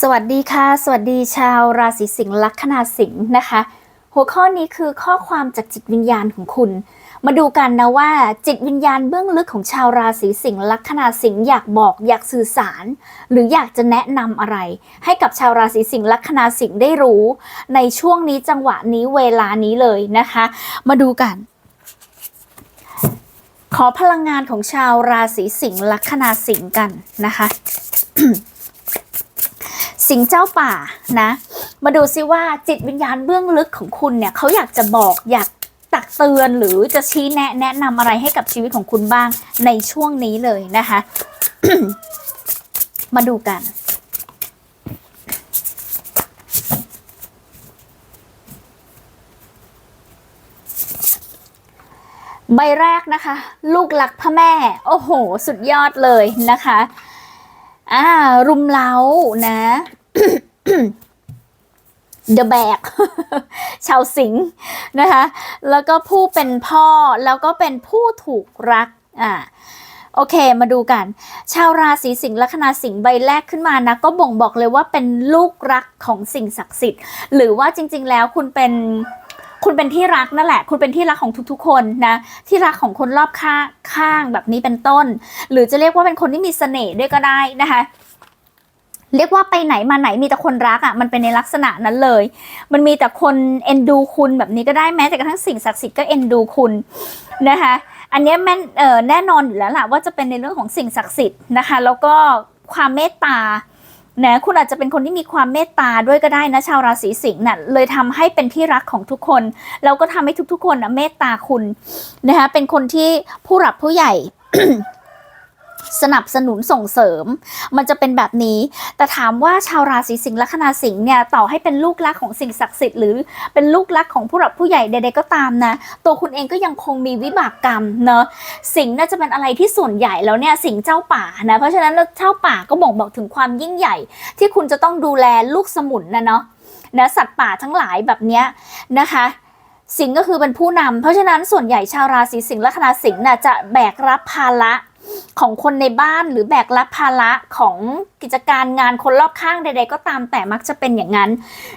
สวัสดีค่ะ สวัสดีชาวราศีสิงห์ลัคนาสิงห์นะคะ หัวข้อนี้คือข้อความจากจิตวิญญาณของคุณ มาดูกันนะว่า จิตวิญญาณเบื้องลึกของชาวราศีสิงห์ลัคนาสิงห์อยากบอกอยากสื่อสาร หรืออยากจะแนะนำอะไร ให้กับชาวราศีสิงห์ลัคนาสิงห์ได้รู้ ในช่วงนี้จังหวะนี้เวลานี้เลยนะคะ มาดูกัน ขอพลังงานของชาวราศีสิงห์ลัคนาสิงห์กันนะคะ สิงเจ้าป่านะ มาดูซิว่าจิตวิญญาณเบื้องลึกของคุณเนี่ยเขาอยากจะบอกอยากตักเตือนหรือจะชี้แนะแนะนำอะไรให้กับชีวิตของคุณบ้างในช่วงนี้เลยนะคะ มาดูกัน ใบแรกนะคะ ลูกหลักพระแม่ โอ้โห สุดยอดเลยนะคะ อ่า รุมเล้านะ The Bag ชาวสิงห์นะคะ แล้วก็ผู้เป็นพ่อแล้วก็เป็นผู้ถูกรัก อ่าโอเค มาดูกัน ชาวราศีสิงห์ลัคนาสิงห์ใบแรกขึ้นมานะ ก็บ่งบอกเลยว่าเป็นลูกรักของสิ่งศักดิ์สิทธิ์ หรือว่าจริง ๆ แล้วคุณเป็น คุณเป็นที่รักนั่นแหละ คุณเป็นที่รักของทุกๆ คนนะ ที่รักของคนรอบข้างข้างแบบนี้เป็นต้น หรือจะเรียกว่าเป็นคนที่มีเสน่ห์ด้วยก็ได้นะคะเรียกว่าไปไหนมาไหนมีแต่คนรักอะ่ะมันเป็นในลักษณะนั้นเลย มันมีแต่คนเอ็นดูคุณแบบนี้ก็ได้แม้แต่กระทั่งสิ่งศักดิ์สิทธิ์ก็เอ็นดูคุณนะคะอันนี้แม่เออแน่นอนอยู่แล้วล่ะว่าจะเป็นในเรื่องของสิ่งศักดิ์สิทธิ์นะคะ แล้วก็ความเมตตา นะคุณอาจจะเป็นคนที่มีความเมตตาด้วยก็ได้นะชาวราศีสิงห์น่ะเลยทำให้เป็นที่รักของทุกคนแล้วก็ทำให้ทุกๆ คนนะเมตตาคุณนะคะเป็นคนที่ผู้หลักผู้ใหญ่ สนับสนุนส่งเสริม มันจะเป็นแบบนี้ แต่ถามว่าชาวราศีสิงห์ลัคนาสิงห์เนี่ยต่อให้เป็นลูกรักของสิ่งศักดิ์สิทธิ์หรือเป็นลูกรักของผู้หลักผู้ใหญ่ใดๆก็ตามนะ ตัวคุณเองก็ยังคงมีวิบากกรรมเนอะสิงห์น่าจะเป็นอะไรที่ส่วนใหญ่แล้วเนี่ยสิงห์เจ้าป่านะเพราะฉะนั้นเจ้าป่าก็บ่งบอกถึงความยิ่งใหญ่ ที่คุณจะต้องดูแลลูกสมุนนะเนาะนะสัตว์ป่าทั้งหลายแบบเนี้ยนะคะสิงห์ก็คือเป็นผู้นำเพราะฉะนั้นส่วนใหญ่ชาวราศีสิงห์ลัคนาสิงห์น่ะจะแบกรับภาระ ของคนในบ้านหรือแบกรับภาระของกิจการงานคนรอบข้างใด ๆ ก็ตามแต่มักจะเป็นอย่างนั้น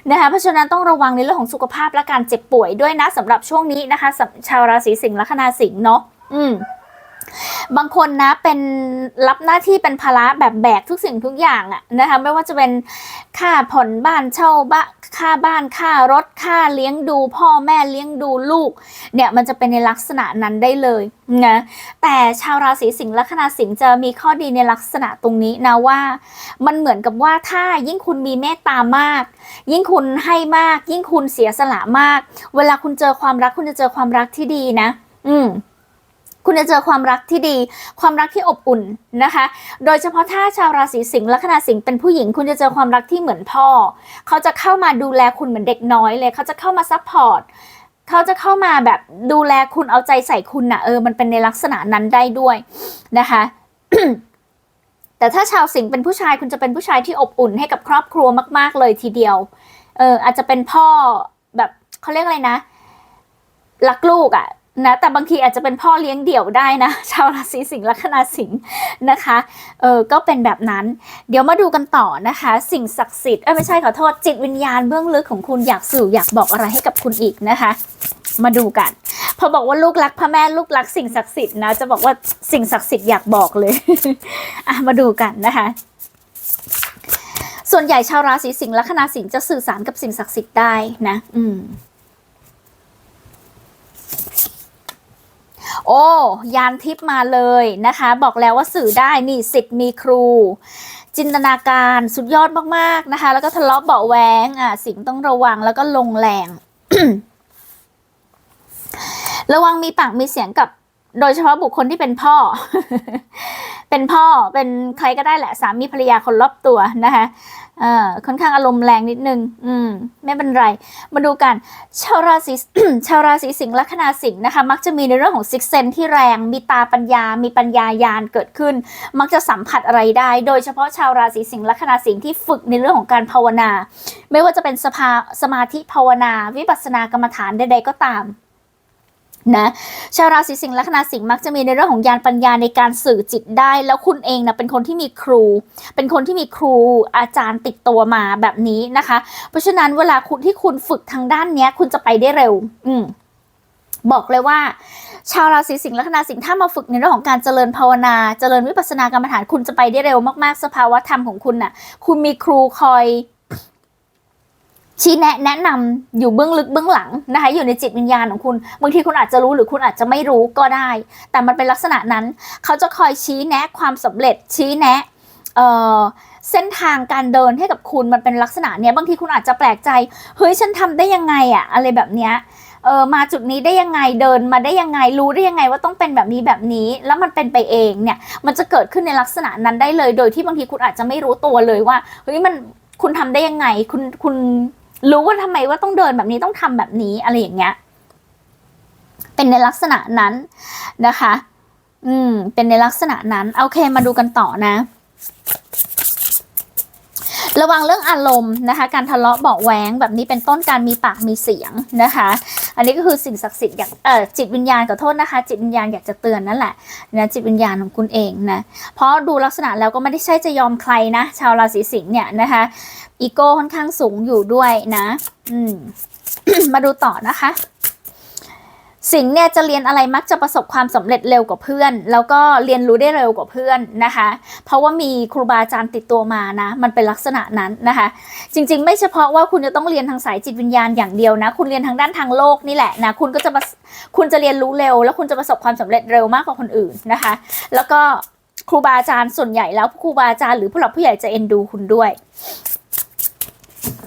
นะคะเพราะฉะนั้นต้องระวังในเรื่องของสุขภาพและการเจ็บป่วยด้วยนะสำหรับช่วงนี้นะคะชาวราศีสิงห์ลัคนาสิงห์เนาะอืม บางคนนะเป็นรับหน้าที่เป็นภาระแบบแบกทุกสิ่งทุกอย่างอะนะคะไม่ว่าจะเป็นค่าผ่อนบ้านเช่าบ้านค่าบ้านค่ารถค่าเลี้ยงดู พ่อแม่เลี้ยงดูลูกเนี่ยมันจะเป็นในลักษณะนั้นได้เลยนะแต่ชาวราศีสิงห์ลัคนาสิงห์จะมีข้อดีในลักษณะตรงนี้นะว่า มันเหมือนกับว่าถ้ายิ่งคุณมีเมตตามาก ยิ่งคุณให้มาก ยิ่งคุณเสียสละมาก เวลาคุณเจอความรักคุณจะเจอความรักที่ดีนะ อืม คุณจะเจอความรักที่ดี ความรักที่อบอุ่นนะคะ โดยเฉพาะถ้าชาวราศีสิงห์ลัคนาสิงห์เป็นผู้หญิง คุณจะเจอความรักที่เหมือนพ่อ เขาจะเข้ามาดูแลคุณเหมือนเด็กน้อยเลย เขาจะเข้ามาซัพพอร์ตเขาจะเข้ามาแบบดูแลคุณเอาใจใส่คุณนะ่ะเออ มันเป็นในลักษณะนั้นได้ด้วยนะคะแต่ถ้าชาวสิงห์เป็นผู้ชายคุณจะเป็นผู้ชายที่อบอุ่นให้กับครอบครัวมาก ๆ เลยทีเดียว เอออาจจะเป็นพ่อแบบเขาเรียกอะไรนะรักลูกอะ่ะ นะแต่บางทีอาจจะเป็นพ่อเลี้ยงเดี่ยวได้นะ ชาวราศีสิงห์ลัคนาสิงห์นะคะเออก็เป็นแบบนั้น เดี๋ยวมาดูกันต่อนะคะ สิ่งศักดิ์สิทธิ์เอ้ไม่ใช่ขอโทษจิตวิญญาณเบื้องลึกของคุณอยากสื่ออยากบอกอะไรให้กับคุณอีกนะคะ มาดูกัน พอบอกว่าลูกรักพระแม่ลูกรักสิ่งศักดิ์สิทธิ์นะจะบอกว่าสิ่งศักดิ์สิทธิ์อยากบอกเลยอะมาดูกันนะคะส่วนใหญ่ชาวราศีสิงห์ลัคนาสิงห์จะสื่อสารกับสิ่งศักดิ์สิทธิ์ได้นะ อืม โอ้ ยานทิพย์มาเลยนะคะ บอกแล้วว่าสื่อได้นี่สิทธิ์มีครู จินตนาการสุดยอดมากๆนะคะ แล้วก็ทะเลาะเบาะแวงอะสิ่งต้องระวังแล้วก็ลงแรง ระวังมีปากมีเสียงกับโดยเฉพาะบุคคลที่เป็นพ่อ เป็นพ่อเป็นใครก็ได้แหละ สามีภรรยาคนรอบตัวนะคะ เออค่อนข้างอารมณ์แรงนิดนึง อืม ไม่เป็นไร มาดูกัน ชาวราศีชาวราศีสิงห์ลัคนาสิงห์นะคะ มักจะมีในเรื่องของซิกเซนที่แรง มีตาปัญญา มีปัญญายานเกิดขึ้น มักจะสัมผัสอะไรได้ โดยเฉพาะชาวราศีสิงห์ลัคนาสิงห์ที่ฝึกในเรื่องของการภาวนา ไม่ว่าจะเป็นสภาสมาธิภาวนา วิปัสสนากรรมฐานใดๆก็ตาม นะชาวราศีสิงห์ลัคนาสิงห์มักจะมีในเรื่องของยานปัญญาในการสื่อจิตได้ แล้วคุณเองนะเป็นคนที่มีครู เป็นคนที่มีครูอาจารย์ติดตัวมาแบบนี้นะคะ เพราะฉะนั้นเวลาคุณที่คุณฝึกทางด้านเนี้ย คุณจะไปได้เร็ว อืมบอกเลยว่า ชาวราศีสิงห์ลัคนาสิงห์ถ้ามาฝึกในเรื่องของการเจริญภาวนา เจริญวิปัสสนากรรมฐานคุณจะไปได้เร็วมากๆ สภาวะธรรมของคุณน่ะ คุณมีครูคอย ชี้แนะแนะนำอยู่เบื้องลึกเบื้องหลังนะคะอยู่ในจิตวิญญาณของคุณบางทีคุณอาจจะรู้หรือคุณอาจจะไม่รู้ก็ได้ แต่มันเป็นลักษณะนั้น เขาจะคอยชี้แนะความสำเร็จชี้แนะเอ่อเส้นทางการเดินให้กับคุณมันเป็นลักษณะเนี้ยบางทีคุณอาจจะแปลกใจเฮ้ยฉันทำได้ยังไงอะอะไรแบบเนี้ยเออมาจุดนี้ได้ยังไงเดินมาได้ยังไงรู้ได้ยังไงว่าต้องเป็นแบบนี้แบบนี้ แล้วมันเป็นไปเองเนี่ยมันจะเกิดขึ้นในลักษณะนั้นได้เลย โดยที่บางทีคุณอาจจะไม่รู้ตัวเลยว่าเฮ้ยมันคุณทำได้ยังไง คุณคุณ รู้ว่าทำไมว่าต้องเดินแบบนี้ต้องทำแบบนี้อะไรอย่างเงี้ย เป็นในลักษณะนั้นนะคะ อืม เป็นในลักษณะนั้น โอเค มาดูกันต่อนะ ระวังเรื่องอารมณ์นะคะ การทะเลาะเบาแหวงแบบนี้เป็นต้นการมีปากมีเสียงนะคะ อันนี้ก็คือสิ่งศักดิ์สิทธิ์อยากเออจิตวิญญาณขอโทษนะคะ จิตวิญญาณอยากจะเตือนนั่นแหละนะจิตวิญญาณของคุณเองนะ เพราะดูลักษณะแล้วก็ไม่ได้ใช่จะยอมใครนะ ชาวราศีสิงห์เนี่ยนะคะ อีโก้ค่อนข้างสูงอยู่ด้วยนะ อืม มาดูต่อนะคะ สิงเนี่ยจะเรียนอะไรมักจะประสบความสำเร็จเร็วกว่าเพื่อน แล้วก็เรียนรู้ได้เร็วกว่าเพื่อนนะคะ เพราะว่ามีครูบาอาจารย์ติดตัวมานะ มันเป็นลักษณะนั้นนะคะ จริง ๆ ไม่เฉพาะว่าคุณจะต้องเรียนทางสายจิตวิญญาณอย่างเดียวนะ คุณเรียนทางด้านทางโลกนี่แหละนะ คุณก็จะคุณจะเรียนรู้เร็ว แล้วคุณจะประสบความสำเร็จเร็วมากกว่าคนอื่นนะคะ แล้วก็ครูบาอาจารย์ส่วนใหญ่แล้วครูบาอาจารย์หรือผู้หลักผู้ใหญ่จะเอ็นดูคุณด้วย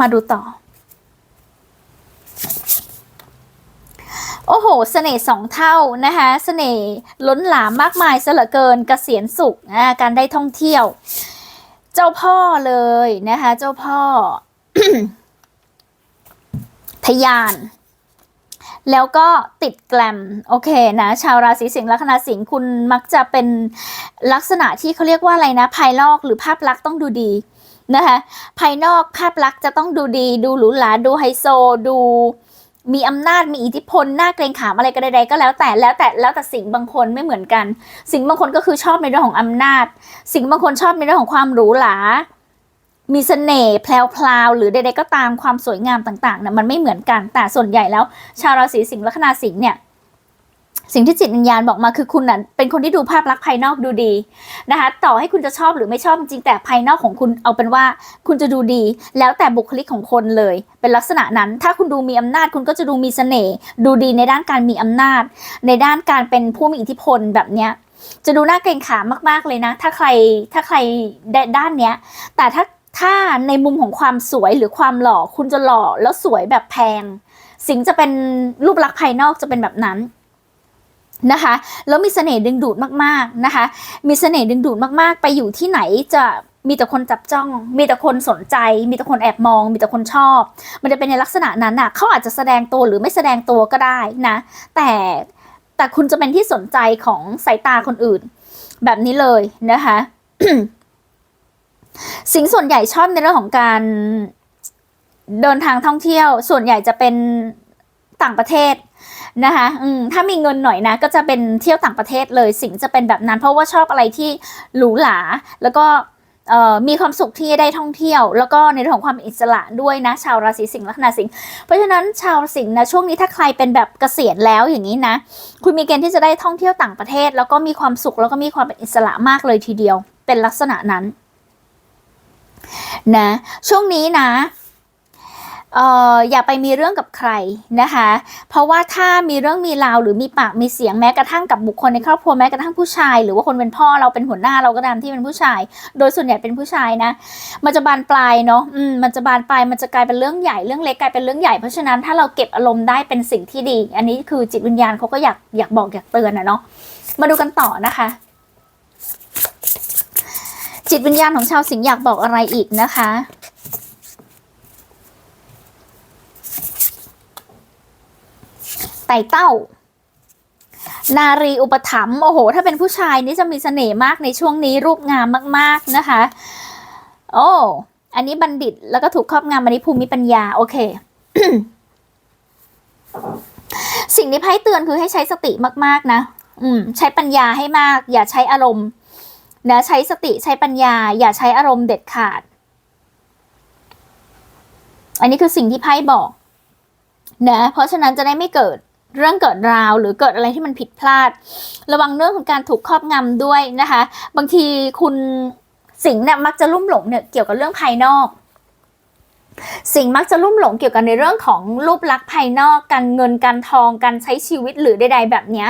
มาดูต่อ โอ้โหเสน่ห์สองเท่านะคะเสน่ห์ล้นหลามมากมายซะเหลือเกินกเกษียณสุขอ่าการได้ท่องเที่ยว เจ้าพ่อเลยนะคะ เจ้าพ่อ ทยาน แล้วก็ติดแกลม โอเคนะ ชาวราศีสิงห์ลัคนาสิงห์คุณมักจะเป็นลักษณะที่เขาเรียกว่าอะไรนะ ภายนอกหรือภาพลักษณ์ต้องดูดี นะคะภายนอกภาพลักษณ์จะต้องดูดี ดูหรูหราดูไฮโซ ดูมีอำนาจมีอิทธิพลหน้าเกรงขามอะไรก็ใดๆก็แล้วแต่แล้วแต่แล้วแต่สิ่งบางคนไม่เหมือนกัน สิ่งบางคนก็คือชอบในเรื่องของอำนาจ สิ่งบางคนชอบในเรื่องของความหรูหรามีเสน่ห์แพลวๆหรือใดๆก็ตามความสวยงามต่างๆนะมันไม่เหมือนกันแต่ส่วนใหญ่แล้ว ชาวราศีสิงห์ลัคนาสิงห์เนี่ย สิ่งที่จิตวิญญาณบอกมาคือคุณน่ะเป็นคนที่ดูภาพลักษณ์ภายนอกดูดีนะคะต่อให้คุณจะชอบหรือไม่ชอบจริงแต่ภายนอกของคุณเอาเป็นว่าคุณจะดูดี แล้วแต่บุคลิกของคนเลย เป็นลักษณะนั้น ถ้าคุณดูมีอำนาจคุณก็จะดูมีเสน่ห์ดูดีในด้านการมีอำนาจ ในด้านการเป็นผู้มีอิทธิพลแบบเนี้ยจะดูน่าเกรงขามมากๆเลยนะ ถ้าใครถ้าใครด้านเนี้ย แต่ถ้าถ้าในมุมของความสวยหรือความหล่อคุณจะหล่อแล้วสวยแบบแพง สิ่งจะเป็นรูปลักษณ์ภายนอกจะเป็นแบบนั้น นะคะแล้วมีเสน่ห์ดึงดูดมากๆนะคะ มีเสน่ห์ดึงดูดมากๆ ไปอยู่ที่ไหนจะมีแต่คนจับจ้อง มีแต่คนสนใจ มีแต่คนแอบมอง มีแต่คนชอบ มันจะเป็นในลักษณะนั้นน่ะเขาอาจจะแสดงตัวหรือไม่แสดงตัวก็ได้นะ แต่แต่คุณจะเป็นที่สนใจของสายตาคนอื่น แบบนี้เลยนะคะสิ่งส่วนใหญ่ชอบในเรื่องของการเดินทางท่องเที่ยว ส่วนใหญ่จะเป็นต่างประเทศ นะคะถ้ามีเงินหน่อยนะ ก็จะเป็นเที่ยวต่างประเทศเลยสิ่งจะเป็นแบบนั้น เพราะว่าชอบอะไรที่หรูหราแล้วก็มีความสุขที่ได้ท่องเที่ยว แล้วก็ในเรื่องของความอิสระด้วยนะ ชาวราศีสิงห์ลัคนาสิงห์เพราะฉะนั้นชาวสิงห์นะช่วงนี้ถ้าใครเป็นแบบเกษียณแล้วอย่างนี้นะ คุณมีเกณฑ์ที่จะได้ท่องเที่ยวต่างประเทศ แล้วก็มีความสุขแล้วก็มีความเป็นอิสระมากเลยทีเดียว เป็นลักษณะนั้นนะช่วงนี้นะ เอ่ออย่าไปมีเรื่องกับใครนะคะ เพราะว่าถ้ามีเรื่องมีราวหรือมีปากมีเสียงแม้กระทั่งกับบุคคลในครอบครัวแม้กระทั่งผู้ชาย หรือว่าคนเป็นพ่อเราเป็นหัวหน้าเราก็ตามที่เป็นผู้ชาย โดยส่วนใหญ่เป็นผู้ชายนะ มันจะบานปลายเนาะอืมมันจะบานปลายมันจะกลายเป็นเรื่องใหญ่เรื่องเล็กกลายเป็นเรื่องใหญ่เพราะฉะนั้นถ้าเราเก็บอารมณ์ได้เป็นสิ่งที่ดี อันนี้คือจิตวิญญาณเขาก็อยากอยากบอกอยากเตือนนะเนาะมาดูกันต่อนะคะ จิตวิญญาณของชาวสิงห์อยากบอกอะไรอีกนะคะ ไต่เต้า นารีอุปถัมภ์โอ้โห ถ้าเป็นผู้ชายนี่จะมีเสน่ห์มากในช่วงนี้รูปงามมาก ๆนะคะ โอ้อันนี้บัณฑิตแล้วก็ถูกครอบงำอันนี้ภูมิปัญญา โอเค สิ่งที่ไพ่เตือนคือให้ใช้สติมาก ๆ นะ อืม ใช้ปัญญาให้มาก อย่าใช้อารมณ์นะใช้สติใช้ปัญญา อย่าใช้อารมณ์เด็ดขาด อันนี้คือสิ่งที่ไพ่บอกนะเพราะฉะนั้นจะได้ไม่เกิด เรื่องเกิดราวหรือเกิดอะไรที่มันผิดพลาด ระวังเรื่องของการถูกครอบงำด้วยนะคะ บางทีคุณสิงห์เนี่ยมักจะลุ่มหลงเนี่ยเกี่ยวกับเรื่องภายนอก สิ่งมักจะลุ่มหลงเกี่ยวกับในเรื่องของรูปลักษณ์ภายนอกการเงินการทองการใช้ชีวิตหรือใดๆแบบนี้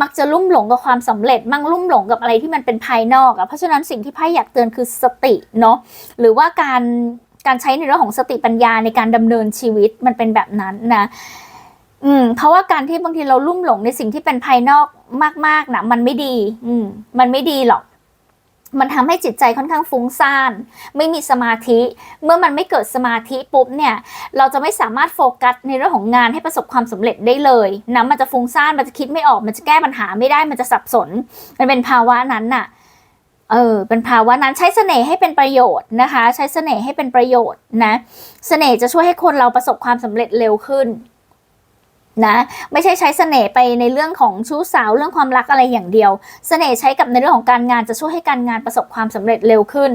มักจะลุ่มหลงกับความสำเร็จ มั่งลุ่มหลงกับอะไรที่มันเป็นภายนอกอะเพราะฉะนั้นสิ่งที่ไพ่อยากเตือนคือสติเนาะหรือว่าการการใช้ในเรื่องของสติปัญญาในการดำเนินชีวิตมันเป็นแบบนั้นนะ อืม เพราะว่าการที่บางทีเราลุ่มหลงในสิ่งที่เป็นภายนอกมากๆนะมันไม่ดี อืม มันไม่ดีหรอก มันทำให้จิตใจค่อนข้างฟุ้งซ่าน ไม่มีสมาธิ เมื่อมันไม่เกิดสมาธิปุ๊บเนี่ย เราจะไม่สามารถโฟกัสในเรื่องของงานให้ประสบความสำเร็จได้เลยนะมันจะฟุ้งซ่าน มันจะคิดไม่ออก มันจะแก้ปัญหาไม่ได้ มันจะสับสน มันเป็นภาวะนั้นน่ะ เออ เป็นภาวะนั้นใช้เสน่ห์ให้เป็นประโยชน์นะคะ ใช้เสน่ห์ให้เป็นประโยชน์นะ เสน่ห์จะช่วยให้คนเราประสบความสำเร็จเร็วขึ้น นะ ไม่ใช่ใช้เสน่ห์ไปในเรื่องของชู้สาวเรื่องความรักอะไรอย่างเดียว เสน่ห์ใช้กับในเรื่องของการงานจะช่วยให้การงานประสบความสำเร็จเร็วขึ้น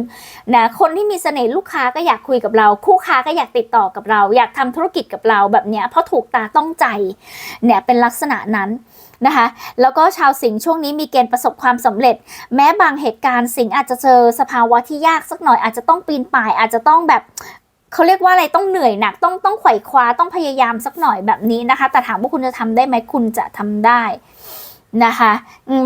นะคนที่มีเสน่ห์ลูกค้าก็อยากคุยกับเรา คู่ค้าก็อยากติดต่อกับเรา อยากทำธุรกิจกับเราแบบเนี้ยเพราะถูกตาต้องใจเนี่ยเป็นลักษณะนั้นนะคะแล้วก็ชาวสิงห์ช่วงนี้มีเกณฑ์ประสบความสำเร็จ แม้บางเหตุการณ์สิงห์อาจจะเจอสภาวะที่ยากสักหน่อยอาจจะต้องปีนป่ายอาจจะต้องแบบ เขาเรียกว่าอะไรต้องเหนื่อยหนักต้องต้องไขว่คว้าต้องพยายามสักหน่อยแบบนี้นะคะ แต่ถามว่าคุณจะทำได้ไหมคุณจะทำได้นะคะ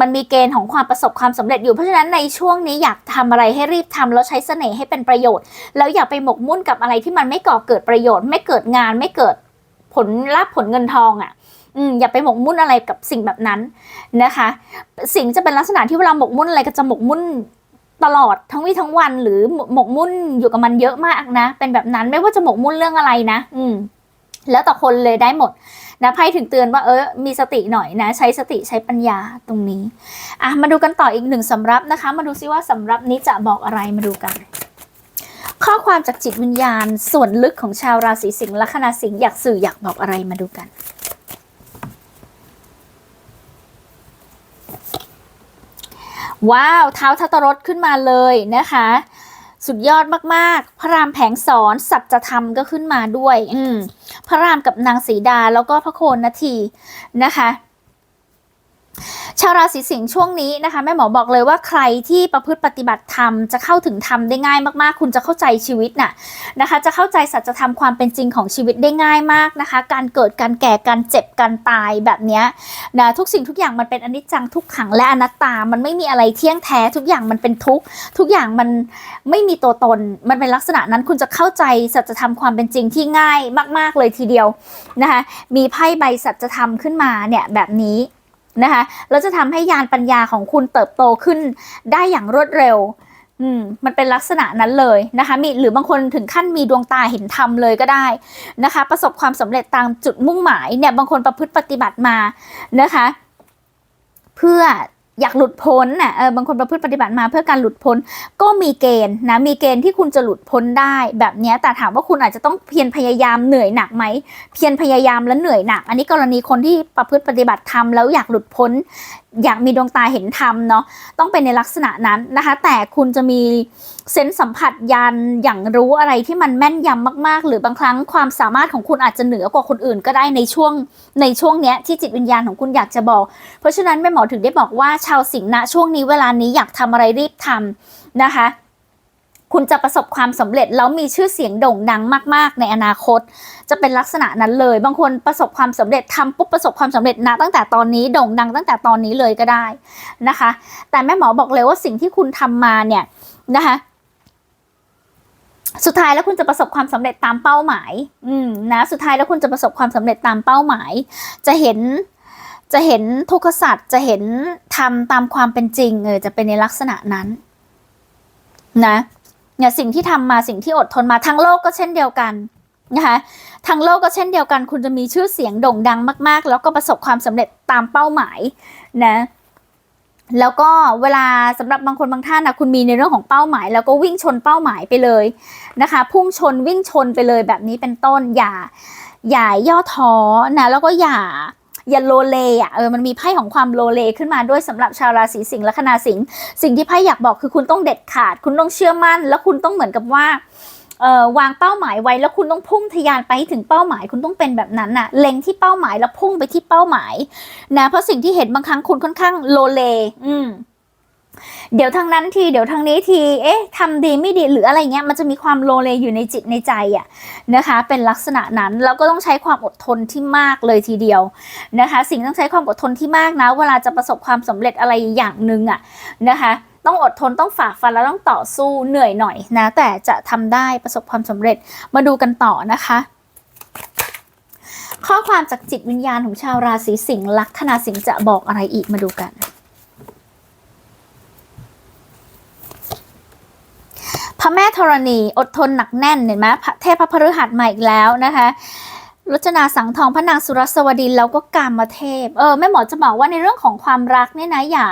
มันมีเกณฑ์ของความประสบความสำเร็จอยู่เพราะฉะนั้นในช่วงนี้อยากทำอะไรให้รีบทำแล้วใช้เสน่ห์ให้เป็นประโยชน์ แล้วอย่าไปหมกมุ่นกับอะไรที่มันไม่ก่อเกิดประโยชน์ ไม่เกิดงานไม่เกิดผลลาภผลเงินทองอะ่ะอืมอย่าไปหมกมุ่นอะไรกับสิ่งแบบนั้นนะคะ สิ่งจะเป็นลักษณะที่เวลาหมกมุ่นอะไรก็จะหมกมุ่น ตลอดทั้งวี่ทั้งวันหรือหมกมุ่นอยู่กับมันเยอะมากนะ เป็นแบบนั้นไม่ว่าจะหมกมุ่นเรื่องอะไรนะ อืม แล้วแต่คนเลยได้หมดนะไพ่ถึงเตือนว่าเออมีสติหน่อยนะ ใช้สติใช้ปัญญาตรงนี้อะมาดูกันต่ออีกหนึ่งสำรับนะคะ มาดูซิว่าสำรับนี้จะบอกอะไรมาดูกัน ข้อความจากจิตวิญญาณส่วนลึกของชาวราศีสิงห์ลัคนาสิงห์อยากสื่ออยากบอกอะไรมาดูกัน ว้าวเท้าทัตรถขึ้นมาเลยนะคะ สุดยอดมากๆ พระรามแผงสอนสัจธรรมก็ขึ้นมาด้วย อืมพระรามกับนางสีดาแล้วก็พระโคนนาทีนะคะ ชาวราศีสิงห์ช่วงนี้นะคะแม่หมอบอกเลยว่าใครที่ประพฤติปฏิบัติธรรมจะเข้าถึงธรรมได้ง่ายมากๆ คุณจะเข้าใจชีวิตน่ะนะคะ จะเข้าใจสัจธรรมความเป็นจริงของชีวิตได้ง่ายมากนะคะ การเกิดการแก่การเจ็บการตายแบบนี้นะทุกสิ่งทุกอย่างมันเป็นอนิจจังทุกขังและอนัตตา มันไม่มีอะไรเที่ยงแท้ทุกอย่างมันเป็นทุกข์ทุกอย่างมันไม่มีตัวตน มันเป็นลักษณะนั้นคุณจะเข้าใจสัจธรรมความเป็นจริงที่ง่ายมาก ๆเลยทีเดียวนะคะมีไพ่ใบสัจธรรมขึ้นมาเนี่ยแบบนี้ นะคะแล้วจะทำให้ยานปัญญาของคุณเติบโตขึ้นได้อย่างรวดเร็วอืมมันเป็นลักษณะนั้นเลยนะคะมีหรือบางคนถึงขั้นมีดวงตาเห็นธรรมเลยก็ได้นะคะ ประสบความสำเร็จตามจุดมุ่งหมายเนี่ยบางคนประพฤติปฏิบัติมานะคะ เพื่อ อยากหลุดพ้นน่ะเออบางคนประพฤติปฏิบัติมาเพื่อการหลุดพ้น ก็มีเกณฑ์นะมีเกณฑ์ที่คุณจะหลุดพ้นได้แบบนี้แต่ถามว่าคุณอาจจะต้องเพียรพยายามเหนื่อยหนักไหมเพียรพยายามและเหนื่อยหนัก อันนี้กรณีคนที่ประพฤติปฏิบัติทำแล้วอยากหลุดพ้น อยากมีดวงตาเห็นธรรมเนาะต้องเป็นในลักษณะนั้นนะคะ แต่คุณจะมีเซนส์สัมผัสยานอย่างรู้อะไรที่มันแม่นยำมากๆ หรือบางครั้งความสามารถของคุณอาจจะเหนือกว่าคนอื่นก็ได้ในช่วงในช่วงเนี้ยที่จิตวิญญาณของคุณอยากจะบอก เพราะฉะนั้นแม่หมอถึงได้บอกว่าชาวสิงห์ณช่วงนี้เวลานี้อยากทำอะไรรีบทำนะคะ คุณจะประสบความสำเร็จแล้วมีชื่อเสียงโด่งดังมาก ๆ ในอนาคต จะเป็นลักษณะนั้นเลย บางคนประสบความสำเร็จทำปุ๊บประสบความสำเร็จนะตั้งแต่ตอนนี้โด่งดังตั้งแต่ตอนนี้เลยก็ได้นะคะ แต่แม่หมอบอกเลยว่าสิ่งที่คุณทำมาเนี่ยนะคะสุดท้ายแล้วคุณจะประสบความสำเร็จตามเป้าหมาย อืมนะ สุดท้ายแล้วคุณจะประสบความสำเร็จตามเป้าหมาย จะเห็น จะเห็นทุกขสัตว์จะเห็นทำตามความเป็นจริงเออจะเป็นในลักษณะนั้น นะ เนี่ยสิ่งที่ทำมาสิ่งที่อดทนมาทั้งโลกก็เช่นเดียวกันนะคะทั้งโลกก็เช่นเดียวกัน คุณจะมีชื่อเสียงโด่งดังมาก ๆ แล้วก็ประสบความสำเร็จตามเป้าหมายนะแล้วก็เวลาสำหรับบางคนบางท่านนะคุณมีในเรื่องของเป้าหมาย แล้วก็วิ่งชนเป้าหมายไปเลยนะคะพุ่งชนวิ่งชนไปเลยแบบนี้เป็นต้นอย่าอย่าย่อท้อนะแล้วก็อย่า อย่าโลเลอะเออมันมีไพ่ของความโลเลขึ้นมาด้วยสำหรับชาวราศีสิงห์และคณาสิงห์สิ่งที่ไพ่อยากบอกคือคุณต้องเด็ดขาด คุณต้องเชื่อมั่น แล้วคุณต้องเหมือนกับว่าเอ่อวางเป้าหมายไว้แล้วคุณต้องพุ่งทะยานไปให้ถึงเป้าหมาย คุณต้องเป็นแบบนั้นน่ะ เล็งที่เป้าหมายแล้วพุ่งไปที่เป้าหมายนะเพราะสิ่งที่เห็นบางครั้งคุณค่อนข้างโลเล อืม เดี๋ยวทางนั้นทีเดี๋ยวทางนี้ที เอ๊ะทำดีไม่ดีหรืออะไรเงี้ยมันจะมีความโลเลอยู่ในจิตในใจอะ่ะนะคะ เป็นลักษณะนั้นแล้วก็ต้องใช้ความอดทนที่มากเลยทีเดียวนะคะ สิ่งต้องใช้ความอดทนที่มากนะ เวลาจะประสบความสำเร็จอะไรอย่างหนึ่งอะ่ะนะคะต้องอดทนต้องฝ่าฟันแล้วต้องต่อสู้เหนื่อยหน่อยนะ แต่จะทำได้ประสบความสำเร็จมาดูกันต่อนะคะ ข้อความจากจิตวิญญาณของชาวราศีสิงห์ลัคนาสิงห์จะบอกอะไรอีกมาดูกัน ระแม่ธรณีอดทนหนักแน่นเห็นไหมเทพพระพฤหัสมาอีกแล้วนะคะรจนาสังทองพระนางสุรสวดีแล้วก็กามเทพ เออแม่หมอจะบอกว่าในเรื่องของความรักเนี่ยนะอย่า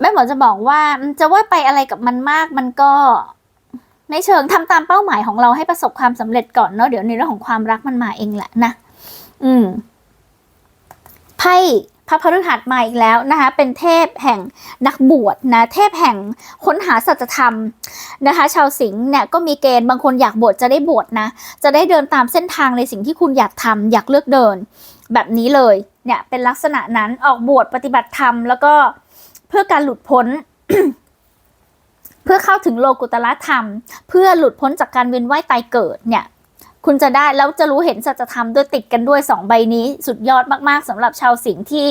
แม่หมอจะบอกว่าจะว่าไปอะไรกับมันมากมันก็ไม่เชิงทำตามเป้าหมายของเราให้ประสบความสำเร็จก่อนเนาะเดี๋ยวในเรื่องของความรักมันมาเองแหละนะ อืมไพ่ พระพฤหัสมาอีกแล้วนะคะ เป็นเทพแห่งนักบวชนะเทพแห่งค้นหาสัจธรรมนะคะ ชาวสิงห์เนี่ยก็มีเกณฑ์บางคนอยากบวชจะได้บวชนะ จะได้เดินตามเส้นทางในสิ่งที่คุณอยากทำอยากเลือกเดิน แบบนี้เลยเนี่ยเป็นลักษณะนั้นออกบวชปฏิบัติธรรม แล้วก็เพื่อการหลุดพ้นเพื่อเข้าถึงโลกุตละธรรม เพื่อหลุดพ้นจากการเวียนว่ายตายเกิดเนี่ย คุณจะได้แล้วจะรู้เห็นสัจธรรมด้วยติดกันด้วยสองใบนี้ สุดยอดมากๆสำหรับชาวสิงห์ที่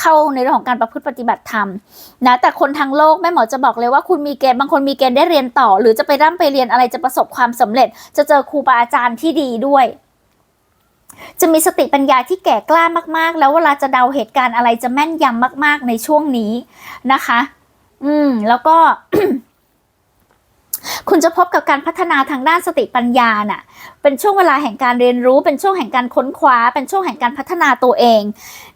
เข้าในเรื่องของการประพฤติปฏิบัติธรรมนะแต่คนทางโลกแม่หมอจะบอกเลยว่าคุณมีเกณฑ์บางคนมีเกณฑ์ได้เรียนต่อ หรือจะไปร่ำไปเรียนอะไรจะประสบความสำเร็จ จะเจอครูบาอาจารย์ที่ดีด้วย จะมีสติปัญญาที่แก่กล้ามากๆ แล้วเวลาจะเดาเหตุการณ์อะไรจะแม่นยำมาก ๆ ในช่วงนี้นะคะ อืมแล้วก็ คุณจะพบกับการพัฒนาทางด้านสติปัญญาน่ะ เป็นช่วงเวลาแห่งการเรียนรู้ เป็นช่วงแห่งการค้นคว้า เป็นช่วงแห่งการพัฒนาตัวเอง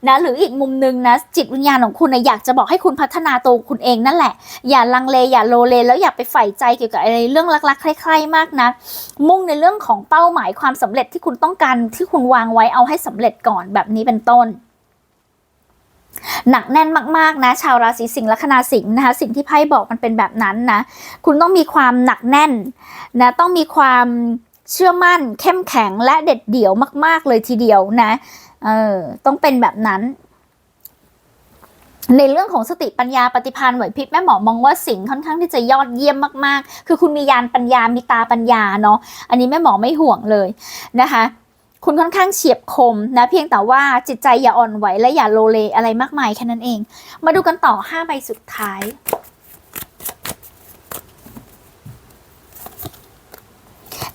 นะ หรืออีกมุมหนึ่งนะ จิตวิญญาณของคุณนะอยากจะบอกให้คุณพัฒนาตัวคุณเองนั่นแหละ อย่าลังเล อย่าโลเล แล้วอย่าไปใฝ่ใจเกี่ยวกับอะไรเรื่องลักๆ ใคร่ๆ มากนะ มุ่งในเรื่องของเป้าหมายความสำเร็จที่คุณต้องการที่คุณวางไว้เอาให้สำเร็จก่อนแบบนี้เป็นต้น หนักแน่นมากๆนะ ชาวราศีสิงห์ละคณาสิงห์นะคะ สิ่งที่ไพ่บอกมันเป็นแบบนั้นนะ คุณต้องมีความหนักแน่นนะ ต้องมีความเชื่อมั่น เข้มแข็งและเด็ดเดี่ยวมาก ๆ เลยทีเดียวนะ เออ ต้องเป็นแบบนั้นในเรื่องของสติปัญญาปฏิภาณไหวพริบแม่หมอมองว่าสิงห์ค่อนข้างที่จะยอดเยี่ยมมากๆ คือคุณมียานปัญญา มีตาปัญญาเนาะ อันนี้แม่หมอไม่ห่วงเลยนะคะ คุณค่อนข้างเฉียบคมนะเพียงแต่ว่าจิตใจอย่าอ่อนไหวและอย่าโลเลอะไรมากมายแค่นั้นเอง มาดูกันต่อ 5 ใบสุดท้าย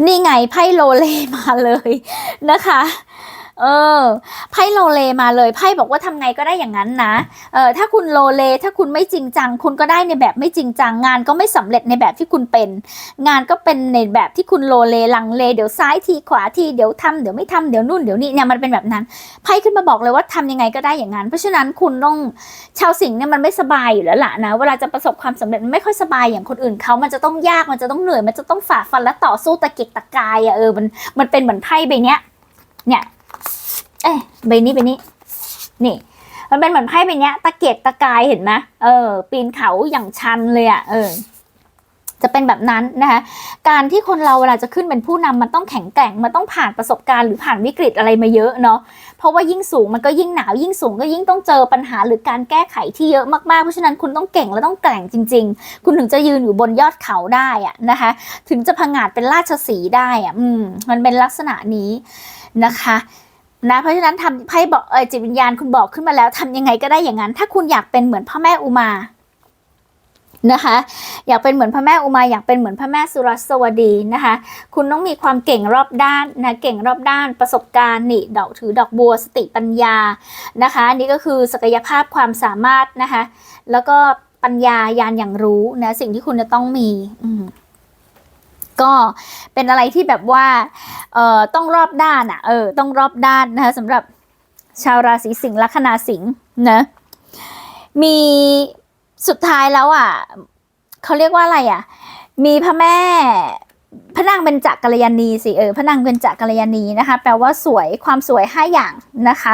นี่ไงไพ่โลเลมาเลยนะคะ เออไพ่โลเลมาเลยไพ่บอกว่าทำไงก็ได้อย่างนั้นนะเออถ้าคุณโลเลถ้าคุณไม่จริงจัง คุณก็ได้ในแบบไม่จริงจัง งานก็ไม่สำเร็จในแบบที่คุณเป็น งานก็เป็นในแบบที่คุณโลเลลังเลเดี๋ยวซ้ายทีขวาทีเดี๋ยวทำเดี๋ยวไม่ทำเดี๋ยวนู่นเดี๋ยวนี่เนี่ยมันเป็นแบบนั้นไพ่ขึ้นมาบอกเลยว่าทำยังไงก็ได้อย่างนั้น เพราะฉะนั้นคุณต้องชาวสิงห์เนี่ยมันไม่สบายอยู่แล้วล่ะนะเวลาจะประสบความสำเร็จมันไม่ค่อยสบายอย่างคนอื่นเขามันจะต้องยากมันจะต้องเหนื่อยมันจะต้องฝ่าฟันและต่อสู้ตะเกียกตะกายอะเออมันมันเป็นเหมือนไพ่ใบเนี้ยเนี่ย เอ้ยใบนี้ใบนี้ นี่ มันเป็นเหมือนไพ่ใบเนี้ยตะเกียกตะกายเห็นไหมเออ ปีนเขาอย่างชันเลยอะ เออ จะเป็นแบบนั้นนะคะ การที่คนเราเวลาจะขึ้นเป็นผู้นำมันต้องแข็งแกร่ง มันต้องผ่านประสบการณ์หรือผ่านวิกฤตอะไรมาเยอะเนาะ เพราะว่ายิ่งสูงมันก็ยิ่งหนาวยิ่งสูงก็ยิ่งต้องเจอปัญหาหรือการแก้ไขที่เยอะมากๆ เพราะฉะนั้นคุณต้องเก่งและต้องแกร่งจริง ๆ คุณถึงจะยืนอยู่บนยอดเขาได้อะนะคะ ถึงจะผงาดเป็นราชสีได้อะอืม มันเป็นลักษณะนี้นะคะ นะเพราะฉะนั้นทำไพ่บอกเออจิตวิญญาณคุณบอกขึ้นมาแล้วทำยังไงก็ได้อย่างนั้น ถ้าคุณอยากเป็นเหมือนพ่อแม่อุมานะคะอยากเป็นเหมือนพระแม่อุมาอยากเป็นเหมือนพระแม่สุรสวดีนะคะคุณต้องมีความเก่งรอบด้านนะเก่งรอบด้านประสบการณ์นี่ดอกถือดอกบัวสติปัญญานะคะนี่ก็คือศักยภาพความสามารถนะคะแล้วก็ปัญญายานอย่างรู้นะสิ่งที่คุณจะต้องมีอื ก็เป็นอะไรที่แบบว่าเอ่อต้องรอบด้านอะเออต้องรอบด้านนะคะสำหรับชาวราศีสิงห์ลัคนาสิงห์นะมีสุดท้ายแล้วอะเขาเรียกว่าอะไรอะ มีพระแม่พระนางเบญจกัลยาณีสิเออพระนางเบญจกัลยาณีนะคะ แปลว่าสวยความสวยห้าอย่างนะคะ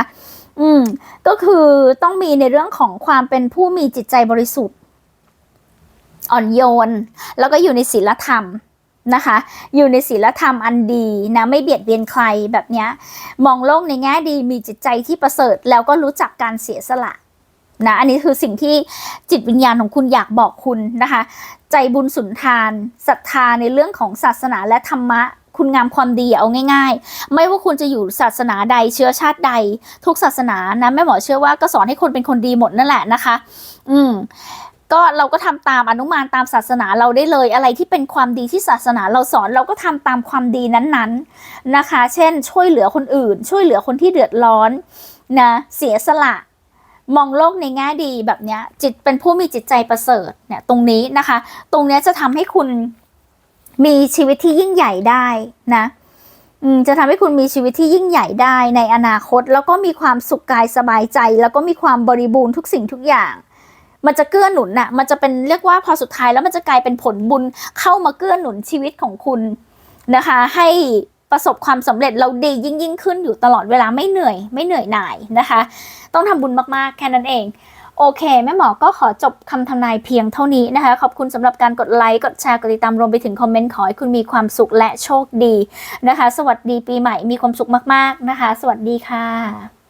อืมก็คือต้องมีในเรื่องของความเป็นผู้มีจิตใจบริสุทธิ์ อ่อนโยน แล้วก็อยู่ในศีลธรรม นะคะ อยู่ในศีลธรรมอันดีนะไม่เบียดเบียนใครแบบนี้มองโลกในแง่ดีมีจิตใจที่ประเสริฐแล้วก็รู้จักการเสียสละนะอันนี้คือสิ่งที่จิตวิญญาณของคุณอยากบอกคุณนะคะ ใจบุญสุนทานศรัทธาในเรื่องของศาสนาและธรรมะ คุณงามความดีเอาง่าย ๆ ไม่ว่าคุณจะอยู่ศาสนาใดเชื้อชาติใด ทุกศาสนานะแม่หมอเชื่อว่าก็สอนให้คนเป็นคนดีหมดนั่นแหละนะคะ อืม ก็เราก็ทำตามอนุมานตามศาสนาเราได้เลย อะไรที่เป็นความดีที่ศาสนาเราสอนเราก็ทำตามความดีนั้นๆนะคะ เช่น ช่วยเหลือคนอื่น ช่วยเหลือคนที่เดือดร้อนนะเสียสละมองโลกในแง่ดีแบบเนี้ยจิตเป็นผู้มีจิตใจประเสริฐเนี่ยตรงนี้นะคะ ตรงเนี้ยจะทำให้คุณมีชีวิตที่ยิ่งใหญ่ได้นะจะทำให้คุณมีชีวิตที่ยิ่งใหญ่ได้ในอนาคต แล้วก็มีความสุขกายสบายใจ แล้วก็มีความบริบูรณ์ทุกสิ่งทุกอย่าง มันจะเกื้อหนุนน่ะ มันจะเป็นเรียกว่าพอสุดท้ายแล้วมันจะกลายเป็นผลบุญเข้ามาเกื้อหนุนชีวิตของคุณนะคะ ให้ประสบความสำเร็จเราดียิ่งยิ่งขึ้นอยู่ตลอดเวลาไม่เหนื่อย ไม่เหนื่อยหน่ายนะคะ ต้องทำบุญมากๆแค่นั้นเองโอเค แม่หมอก็ขอจบคำทำนายเพียงเท่านี้นะคะ ขอบคุณสำหรับการกดไลค์ กดแชร์ กดติดตามรวมไปถึงคอมเมนต์ ขอให้คุณมีความสุขและโชคดีนะคะ สวัสดีปีใหม่มีความสุขมาก ๆ นะคะ สวัสดีค่ะ